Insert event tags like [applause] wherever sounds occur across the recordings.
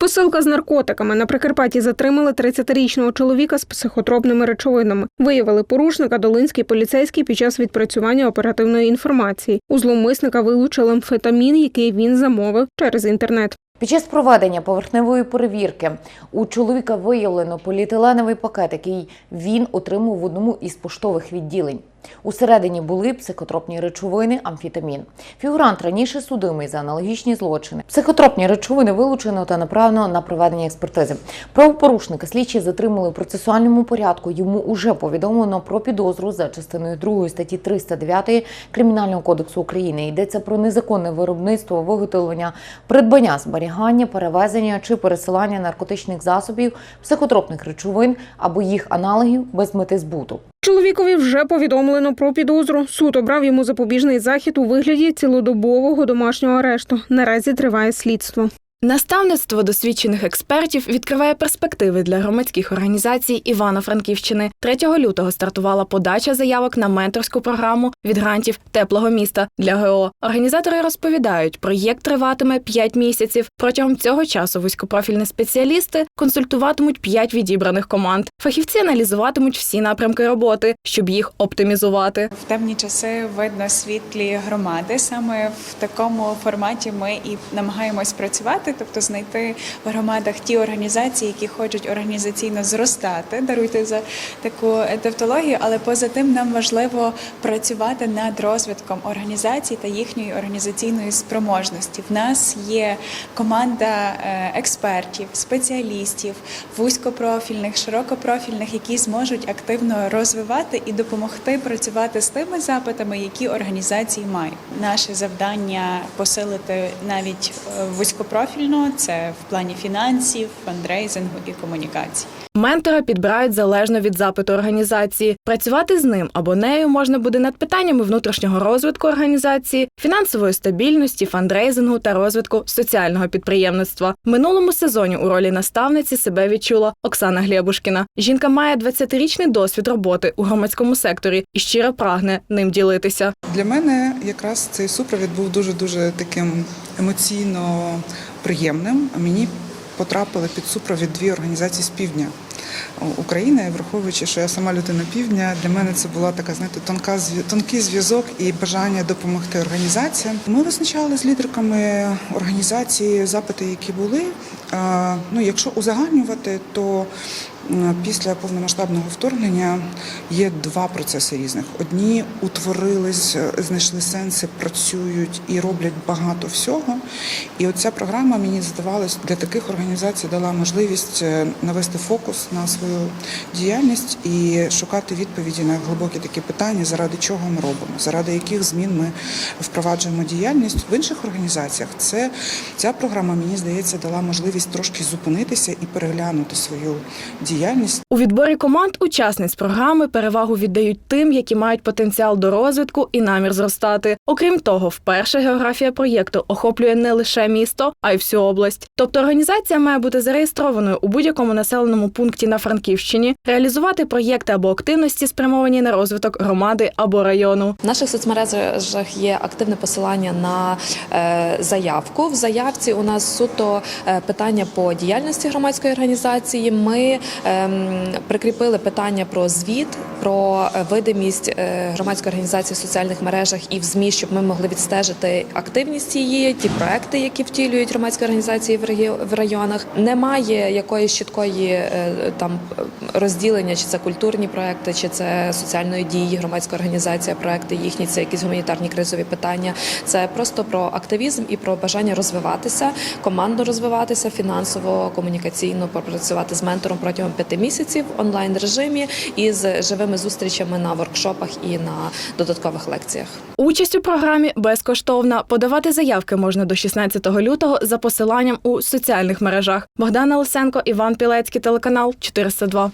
Посилка з наркотиками на Прикарпатті затримали 30-річного чоловіка з психотропними речовинами. Виявили порушника долинський поліцейський під час відпрацювання оперативної інформації. У зловмисника вилучили амфетамін, який він замовив через інтернет. Під час проведення поверхневої перевірки у чоловіка виявлено поліетиленовий пакет, який він отримав в одному із поштових відділень. Усередині були психотропні речовини, амфетамін. Фігурант раніше судимий за аналогічні злочини. Психотропні речовини вилучено та направлено на проведення експертизи. Правопорушника слідчі затримали в процесуальному порядку. Йому уже повідомлено про підозру за частиною 2 статті 309 Кримінального кодексу України. Йдеться про незаконне виробництво, виготовлення, придбання, зберігання, перевезення чи пересилання наркотичних засобів, психотропних речовин або їх аналогів без мети збуту. Чоловікові вже повідомлено про підозру. Суд обрав йому запобіжний захід у вигляді цілодобового домашнього арешту. Наразі триває слідство. Наставництво досвідчених експертів відкриває перспективи для громадських організацій Івано-Франківщини. 3 лютого стартувала подача заявок на менторську програму від грантів теплого міста для ГО. Організатори розповідають, проєкт триватиме 5 місяців. Протягом цього часу вузькопрофільні спеціалісти консультуватимуть 5 відібраних команд. Фахівці аналізуватимуть всі напрямки роботи, щоб їх оптимізувати. В темні часи видно світлі громади. Саме в такому форматі ми і намагаємось працювати, тобто знайти в громадах ті організації, які хочуть організаційно зростати. Даруйте за таку тавтологію, але поза тим нам важливо працювати над розвитком організацій та їхньої організаційної спроможності. В нас є команда е, експертів, спеціалістів, вузькопрофільних, широкопрофільних, які зможуть активно розвивати і допомогти працювати з тими запитами, які організації мають. Наше завдання посилити навіть е, вузькопрофільно це в плані фінансів, фандрейзингу і комунікацій. Ментора підбирають залежно від запиту організації. Працювати з ним або нею можна буде над питаннями внутрішнього розвитку організації, фінансової стабільності, фандрейзингу та розвитку соціального підприємництва. В минулому сезоні у ролі наставниці себе відчула Оксана Глєбушкіна. Жінка має 20-річний досвід роботи у громадському секторі і щиро прагне ним ділитися. Для мене якраз цей супровід був дуже дуже таким емоційно приємним. Мені потрапили під супровід дві організації з півдня України, враховуючи, що я сама людина півдня, для мене це була така, знаєте, тонка тонкий зв'язок і бажання допомогти організаціям. Ми визначали з лідерками організації запити, які були. Ну, якщо узагальнювати, то після повномасштабного вторгнення є два процеси різних. Одні утворились, знайшли сенси, працюють і роблять багато всього. І оця програма мені здавалось для таких організацій дала можливість е, навести фокус на свою діяльність і шукати відповіді на глибокі такі питання, заради чого ми робимо, заради яких змін ми впроваджуємо діяльність в інших організаціях. Це ця програма мені здається дала можливість трошки зупинитися і переглянути свою діяльність. У відборі команд учасниць програми перевагу віддають тим, які мають потенціал до розвитку і намір зростати. Окрім того, вперше географія проєкту охоплює не лише місто, а й всю область. Тобто організація має бути зареєстрованою у будь-якому населеному пункті на Франківщині, реалізувати проєкти або активності, спрямовані на розвиток громади або району. В наших соцмережах є активне посилання на е, заявку. В заявці у нас суто е, питання по діяльності громадської організації. Ми ем, прикріпили питання про звіт, про е, видимість е, громадської організації в соціальних мережах і в ЗМІ, щоб ми могли відстежити активність її, ті проекти, які втілюють громадські організації в районах. Немає якоїсь чіткої е, там розділення, чи це культурні проекти, чи це соціальної дії, громадська організація, проекти їхні, це якісь гуманітарні кризові питання. Це просто про активізм і про бажання розвиватися, командно розвиватися, фінансово, комунікаційно попрацювати з ментором протягом п'яти місяців в онлайн режимі і з живими зустрічами на воркшопах і на додаткових лекціях. Участь у програмі безкоштовна. Подавати заявки можна до 16 лютого за посиланням у соціальних мережах. Богдана Лисенко, Іван Пілецький, телеканал 402.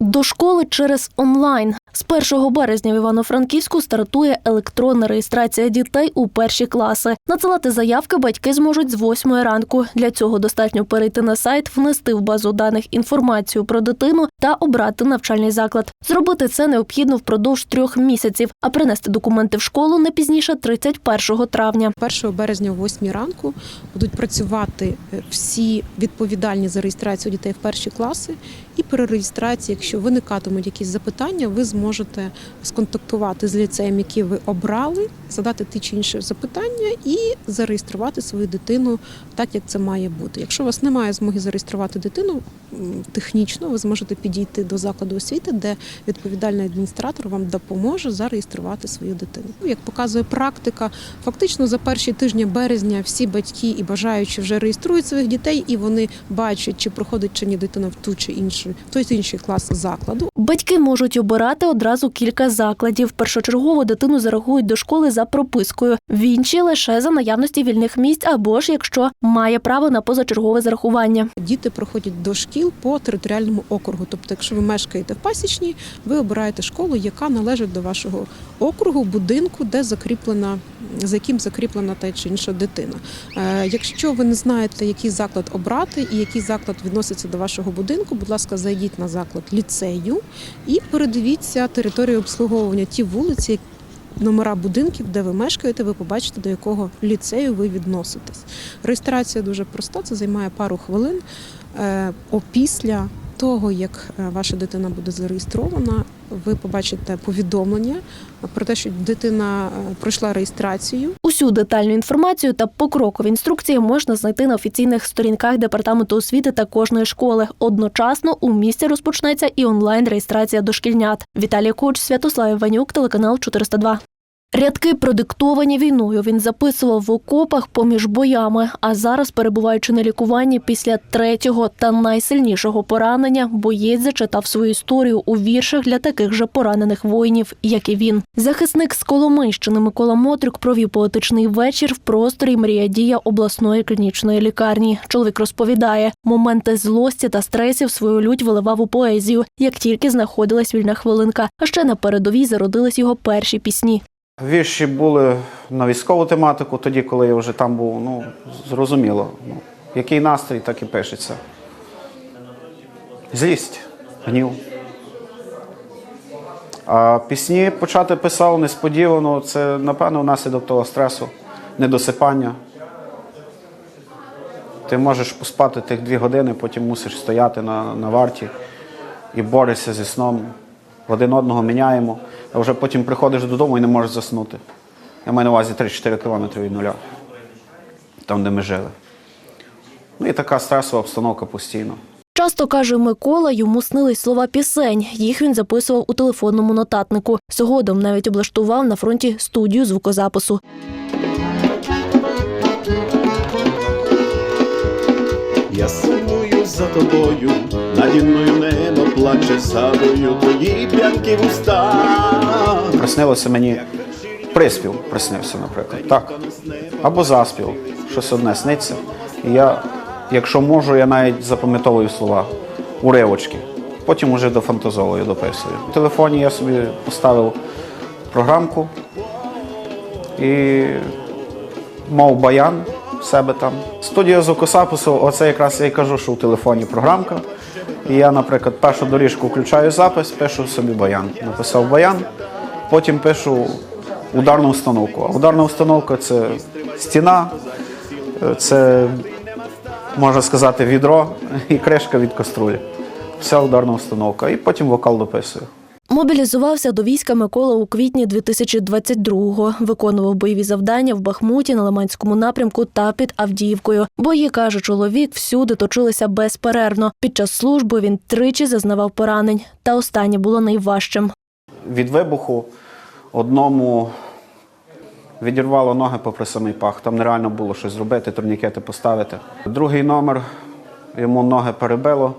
До школи через онлайн. З 1 березня в Івано-Франківську стартує електронна реєстрація дітей у перші класи. Надсилати заявки батьки зможуть з 8 ранку. Для цього достатньо перейти на сайт, внести в базу даних інформацію про дитину та обрати навчальний заклад. Зробити це необхідно впродовж трьох місяців, а принести документи в школу не пізніше 31 травня. 1 березня о 8 ранку будуть працювати е, всі відповідальні за реєстрацію дітей в перші класи. І при реєстрації, якщо виникатимуть якісь запитання, ви зможете сконтактувати з ліцеєм, який ви обрали, задати ті чи інші запитання і зареєструвати свою дитину так, як це має бути. Якщо у вас немає змоги зареєструвати дитину технічно, ви зможете підійти до закладу освіти, де відповідальний адміністратор вам допоможе зареєструвати свою дитину. Як показує практика, фактично за перші тижні березня всі батьки і бажаючі вже реєструють своїх дітей, і вони бачать, чи проходить чи ні дитина в ту чи іншу, той чи інший клас закладу. Батьки можуть обирати одразу кілька закладів. Першочергово дитину зарахують до школи за пропискою. В інші лише за наявності вільних місць або ж якщо має право на позачергове зарахування. Діти проходять до шкіл по територіальному округу. Тобто, якщо ви мешкаєте в Пасічній, ви обираєте школу, яка належить до вашого округу, будинку, де закріплена за яким закріплена та чи інша дитина. Е, Якщо ви не знаєте, який заклад обрати і який заклад відноситься до вашого будинку, будь ласка, зайдіть на заклад ліцею і передивіться територію обслуговування ті вулиці. Номера будинків, де ви мешкаєте, ви побачите, до якого ліцею ви відноситесь. Реєстрація дуже проста, це займає пару хвилин. Е, Опісля того, як е, ваша дитина буде зареєстрована, ви побачите повідомлення про те, що дитина е, пройшла реєстрацію. Усю детальну інформацію та покрокові інструкції можна знайти на офіційних сторінках департаменту освіти та кожної школи. Одночасно у місті розпочнеться і онлайн реєстрація дошкільнят. Віталій Коч, Святослав Іванюк, телеканал 402. Рядки продиктовані війною. Він записував в окопах поміж боями. А зараз, перебуваючи на лікуванні після третього та найсильнішого поранення, боєць зачитав свою історію у віршах для таких же поранених воїнів, як і він. Захисник з Коломийщини Микола Мотрюк провів поетичний вечір в просторі Мрія Дія обласної клінічної лікарні. Чоловік розповідає, моменти злості та стресів свою лють виливав у поезію, як тільки знаходилась вільна хвилинка. А ще на передовій зародились його перші пісні. Вірші були на військову тематику, тоді, коли я вже там був, ну, зрозуміло. Ну, який настрій, так і пишеться. Злість, гнів. А пісні почати писав несподівано, це, напевно, внаслідок того стресу, недосипання. Ти можеш поспати тих дві години, потім мусиш стояти на, на варті і борешся зі сном. Один одного міняємо, а вже потім приходиш додому і не можеш заснути. Я маю на увазі 3-4 кілометри від нуля, там, де ми жили. Ну і така стресова обстановка постійно. Часто каже Микола, йому снились слова пісень. Їх він записував у телефонному нотатнику. Згодом навіть облаштував на фронті студію звукозапису. За тобою, наді мною небо плаче, згадую твої п'янкі вуста. Приснилося мені приспів, приснився, наприклад. Так. Або заспів, щось одне сниться. І я, якщо можу, я навіть запам'ятовую слова, уривочки. Потім уже дофантазовую, дописую. В телефоні я собі поставив програмку і мав баян в себе там. Студія звукосапису, оце якраз я й кажу, що в телефоні програмка. І я, наприклад, першу доріжку включаю запис, пишу собі баян. Написав баян, потім пишу ударну установку. А ударна установка це стіна, е, це, можна сказати, відро і кришка від каструлі. Вся ударна установка. І потім вокал дописую. Мобілізувався до війська Микола у квітні 2022-го. Виконував бойові завдання в Бахмуті на Лиманському напрямку та під Авдіївкою. Бої, каже чоловік, всюди точилися безперервно. Під час служби він тричі зазнавав поранень. Та останнє було найважчим. Від вибуху одному відірвало ноги попри самий пах. Там нереально було щось зробити, турнікети поставити. Другий номер йому ноги перебило,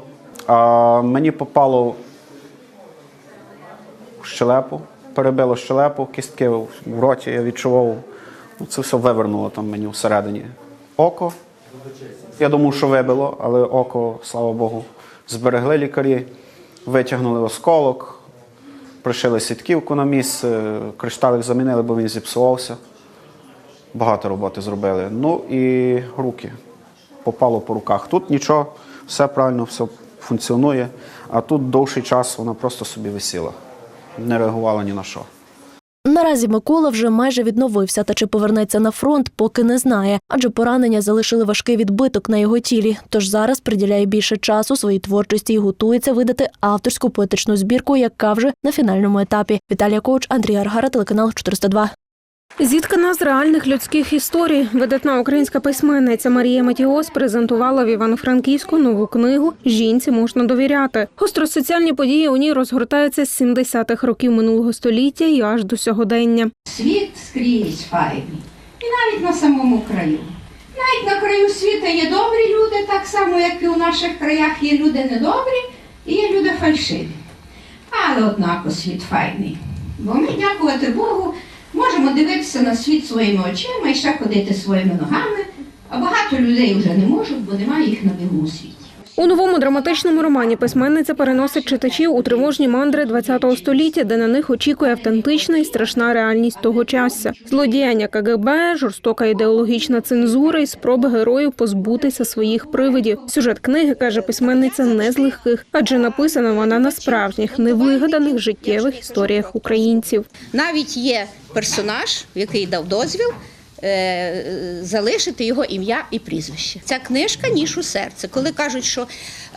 а мені попало щелепу, перебило щелепу, кістки в роті, я відчував. Ну, це все вивернуло там мені всередині. Око. Я думав, що вибило, але око, слава Богу, зберегли лікарі. витягнули осколок, пришили сітківку на місце, кришталик замінили, бо він зіпсувався. Багато роботи зробили. Ну і руки. Попало по руках. Тут нічого, все правильно, все функціонує, а тут довший час вона просто собі висіла, не реагувала ні на що. Наразі Микола вже майже відновився, та чи повернеться на фронт, поки не знає, адже поранення залишили важкий відбиток на його тілі. Тож зараз приділяє більше часу своїй творчості і готується видати авторську поетичну збірку, яка вже на фінальному етапі. Віталія Коуч, Андрій Аргара, телеканал 402. Зіткана з реальних людських історій, видатна українська письменниця Марія Матіос презентувала в Івано-Франківську нову книгу Жінці можна довіряти. Гостросоціальні події у ній розгортаються з 70-х років минулого століття і аж до сьогодення. Світ скрізь файний. І навіть на самому краю. Навіть на краю світу є добрі люди, так само, як і у наших краях є люди недобрі і є люди фальшиві. Але однако світ файний. Бо ми, дякувати Богу, можемо дивитися на світ своїми очима і ще ходити своїми ногами, а багато людей вже не можуть, бо немає їх на білому світі. У новому драматичному романі письменниця переносить читачів у тривожні мандри ХХ століття, де на них очікує автентична і страшна реальність того часу. Злодіяння КГБ, жорстока ідеологічна цензура і спроби героїв позбутися своїх привидів. Сюжет книги каже письменниця не з легких, адже написана вона на справжніх невигаданих життєвих історіях українців. Навіть є персонаж, який дав дозвіл. Е, Залишити його ім'я і прізвище. Ця книжка ніж у серце. Коли кажуть, що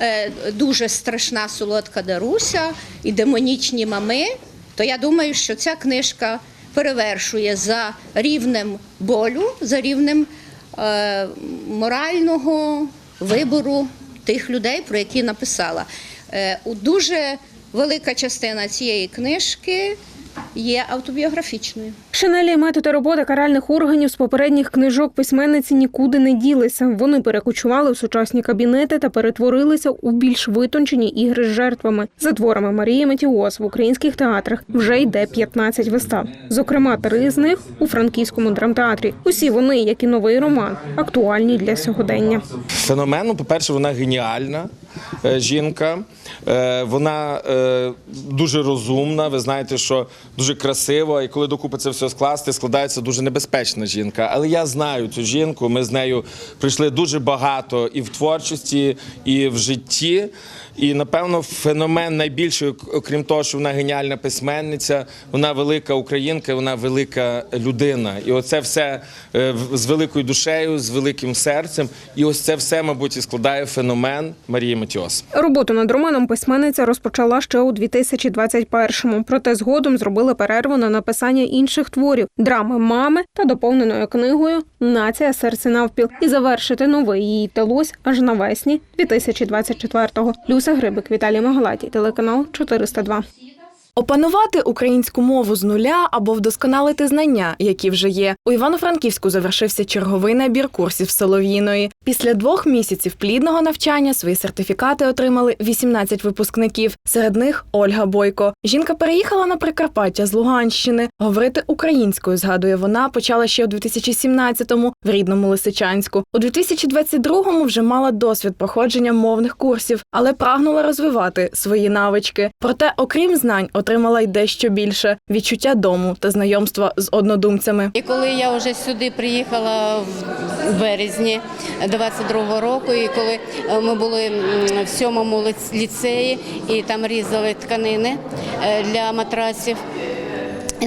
е, дуже страшна солодка Даруся і демонічні мами, то я думаю, що ця книжка перевершує за рівнем болю, за рівнем е, морального вибору тих людей, про які написала. Дуже велика частина цієї книжки є автобіографічною. Шинелі методи роботи каральних органів з попередніх книжок письменниці нікуди не ділися. Вони перекочували в сучасні кабінети та перетворилися у більш витончені ігри з жертвами. За творами Марії Метіос в українських театрах вже йде 15 вистав. Зокрема, три з них у франківському драмтеатрі. Усі вони, як і новий роман, актуальні для сьогодення. феномену. По-перше, вона геніальна жінка. Е, Вона е, дуже розумна. Ви знаєте, що дуже красива. І коли докупи це все скласти, складається дуже небезпечна жінка. Але я знаю цю жінку. Ми з нею прийшли дуже багато і в творчості, і в житті. І напевно феномен найбільший, окрім того, що вона геніальна письменниця, вона велика українка, вона велика людина. І оце все е, з великою душею, з великим серцем. І ось це все, мабуть, і складає феномен Марії Матіос. Роботу над романом письменниця розпочала ще у 2021-му, проте згодом зробили перерву на написання інших творів драми мами та доповненою книгою Нація серце навпіл. І завершити новий їй вдалось аж навесні 2024-го. Люся Грибик, Віталій Магалаті, телеканал 402. Опанувати українську мову з нуля або вдосконалити знання, які вже є. У Івано-Франківську завершився черговий набір курсів Солов'їної. Після двох місяців плідного навчання свої сертифікати отримали 18 випускників. Серед них Ольга Бойко. Жінка переїхала на Прикарпаття з Луганщини. Говорити українською, згадує вона, почала ще у 2017-му в рідному Лисичанську. У 2022-му вже мала досвід проходження мовних курсів, але прагнула розвивати свої навички. Проте, окрім знань, отримала й дещо більше відчуття дому та знайомства з однодумцями. І коли я вже сюди приїхала в березні 22-го року, і коли е, ми були в сьомому ліцеї і там різали тканини е, для матрасів,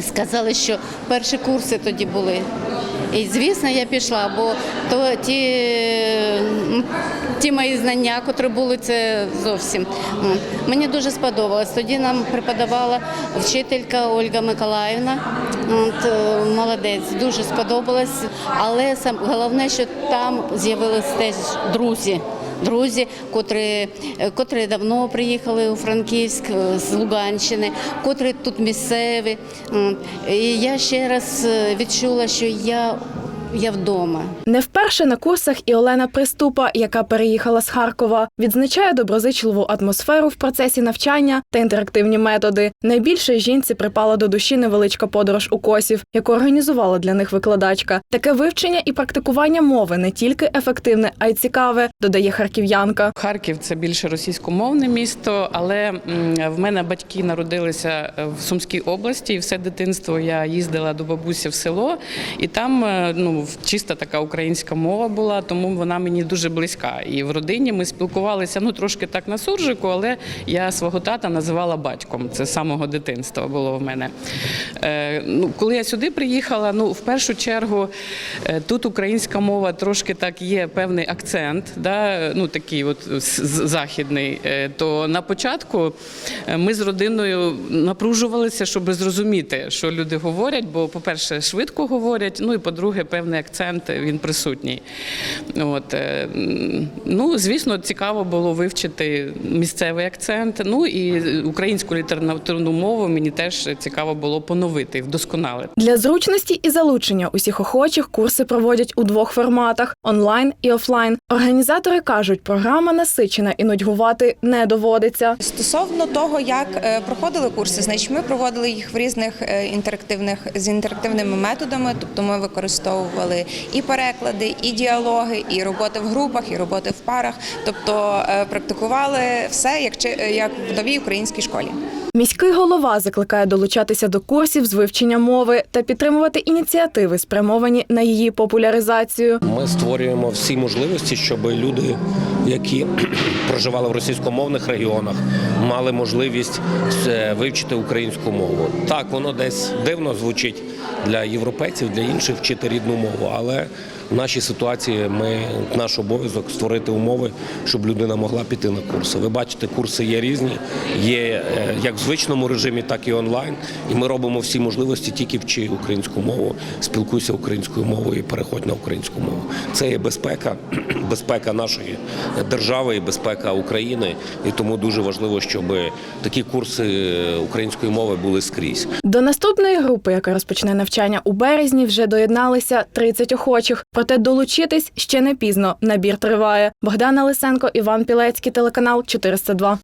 сказали, що перші курси тоді були. І звісно, я пішла, бо то ті, ті мої знання, котрі були, це зовсім мені дуже сподобалось. Тоді нам преподавала вчителька Ольга Миколаївна. Е, молодець, дуже сподобалось. Але головне, що там з'явились теж друзі. Друзі, котрі, е, котрі давно приїхали у Франківськ е, з Луганщини, котрі тут місцеві. І я ще раз відчула, що я я вдома. Не вперше на курсах і Олена Приступа, яка переїхала з Харкова, відзначає доброзичливу атмосферу в процесі навчання та інтерактивні методи. Найбільше жінці припала до душі невеличка подорож у косів, яку організувала для них викладачка. Таке вивчення і практикування мови не тільки ефективне, а й цікаве, додає харків'янка. Харків це більше російськомовне місто, але в мене батьки народилися в Сумській області, і все дитинство я їздила до бабусі в село, і там е, чиста така українська мова була, тому вона мені дуже близька. І в родині ми спілкувалися ну трошки так на суржику, але я свого тата називала батьком. Це з самого дитинства було в мене. Е, ну, коли я сюди приїхала, ну в першу чергу е, тут українська мова трошки так є певний акцент, да, ну такий от західний. Е, То на початку е, ми з родиною напружувалися, щоб зрозуміти, що люди говорять. Бо, по-перше, швидко говорять. Ну і по-друге, певний акцент він присутній. От е, ну звісно, цікаво було вивчити місцевий акцент. Ну і українську літературну мову мені теж цікаво було поновити вдосконалити. Для зручності і залучення усіх охочих курси проводять у двох форматах онлайн і офлайн. Організатори кажуть, програма насичена і нудьгувати не доводиться. Стосовно того, як е, проходили курси, значить ми проводили їх в різних е, інтерактивних з інтерактивними методами. Тобто ми використовували і переклади, і діалоги, і роботи в групах, і роботи в парах. Тобто е, практикували все як як в новій українській школі. Міський голова закликає долучатися до курсів з вивчення мови та підтримувати ініціативи, спрямовані на її популяризацію. Ми створюємо всі можливості, щоб люди, які [clears throat] проживали в російськомовних регіонах, мали можливість е, вивчити українську мову. Так, воно десь дивно звучить для європейців, для інших вчити рідну мову, але в нашій ситуації ми наш обов'язок створити умови, щоб людина могла піти на курси. Ви бачите, курси є різні, є е, як в звичному режимі, так і онлайн. І ми робимо всі можливості тільки вчи українську мову, спілкуйся українською мовою і переходь на українську мову. Це є безпека, [clears throat] безпека нашої держави і безпека України. І тому дуже важливо, щоб такі курси української мови були скрізь. До наступної групи, яка розпочне навчання у березні, вже доєдналися 30 охочих. Проте долучитись ще не пізно. Набір триває. Богдана Лисенко, Іван Пілецький, телеканал 402.